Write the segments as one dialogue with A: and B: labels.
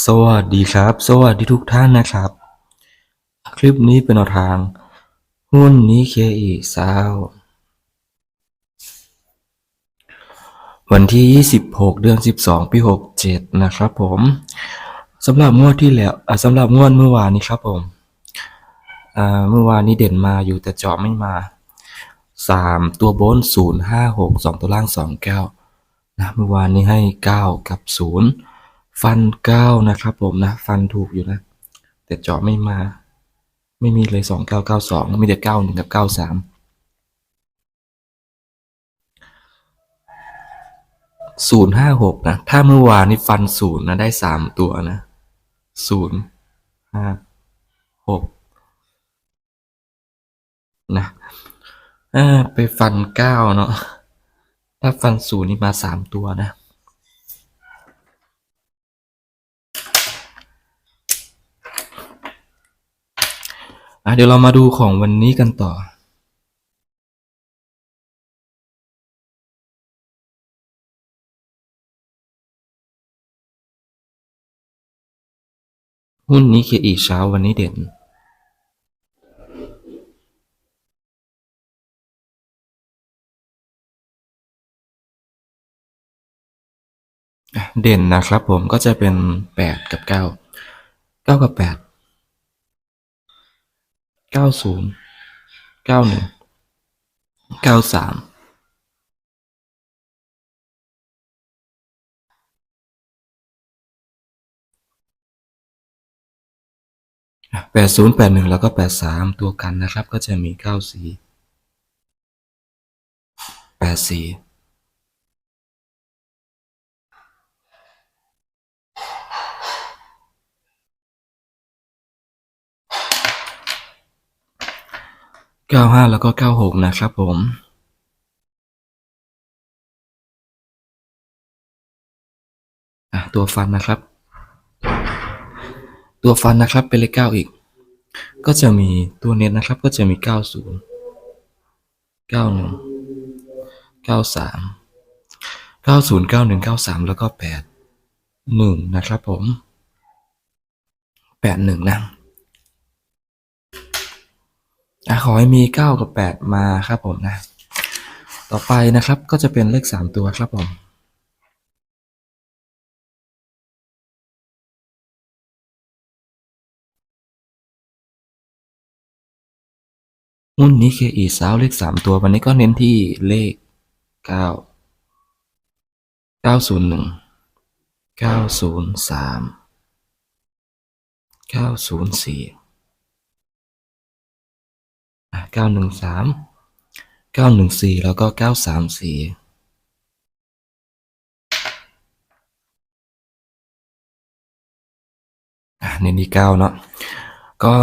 A: สวัสดีครับ สวัสดีทุกท่านนะครับ คลิปนี้เป็นแนวทาง หุ้นนี้เคอีซาววันที่ 26 เดือน 12 ปี 67 นะครับผมสำหรับงวดที่แล้วสำหรับงวดเมื่อวานนี้ครับผมเมื่อวานนี้เด่นมาอยู่แต่เจาะไม่มา 3 ตัวบน 0 5 6 2 ตัวล่าง 2 9นะเมื่อวานนี้ให้ 9 กับ 0 ฟันเก้านะครับผมนะ ฟันถูกอยู่นะ แต่เจาะไม่มา ไม่มีเลยสองเก้าเก้าสองมีแต่เก้าหนึ่งกับเก้าสามศูนย์ห้าหกนะ ถ้าเมื่อวานนี่ฟันศูนย์นะ ได้สามตัวนะศูนย์ห้าหกนะไปฟันเก้าเนาะ ถ้าฟันศูนย์นี่มาสามตัวนะ อะเดี๋ยวเรามาดูของวันนี้กันต่อหุ้นนี้เคอีเช้าวันนี้เด่น เด่นนะครับผมก็จะเป็นแปดกับเก้าเก้ากับแปด เก้าศูนย์เก้าหนึ่งเก้าสามแปดศูนย์แปดหนึ่งแล้วก็แปดสามตัวกันนะครับ ก็จะมีเก้าสี่แปดสี่ เก้าห้าแล้วก็เก้าหกนะครับผมตัวฟันนะครับ ตัวฟันนะครับเป็นเลขเก้าอีก ก็จะมีตัวเน็ตนะครับก็จะมีเก้าศูนย์เก้าหนึ่งเก้าสามเก้าศูนย์เก้าหนึ่งเก้าสามแล้วก็แปดหนึ่งนะครับผมแปดหนึ่งนะ อะขอให้มีเก้ากับแปดมาครับผมนะ ต่อไปนะครับก็จะเป็นเลขสามตัวครับผมหุ้นนี้เคอีสาวเลขสามตัววันนี้ก็เน้นที่เลขเก้าเก้าศูนย์หนึ่งเก้าศูนย์สามเก้าศูนย์สี่ เก้าหนึ่งสามเก้าหนึ่งสี่แล้วก็เก้าสามสี่อะเน้นที่เก้าเนาะก็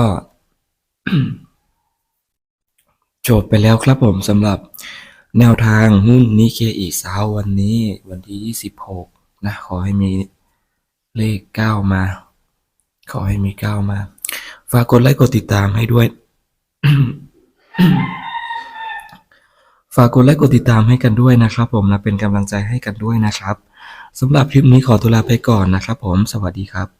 A: จบไปแล้วครับผมสำหรับแนวทางหุ้นนิเคอีเช้าวันนี้วันที่ 26 นะ ขอให้มีเลข 9 มา ขอให้มี 9 มา ฝากกดไลค์กดติดตามให้ด้วย ฝากกดไลค์กดติดตามให้กันด้วยนะครับ ผมและเป็นกำลังใจให้กันด้วยนะครับสำหรับคลิปนี้ขอตัวลาไปก่อนนะครับ ผมสวัสดีครับ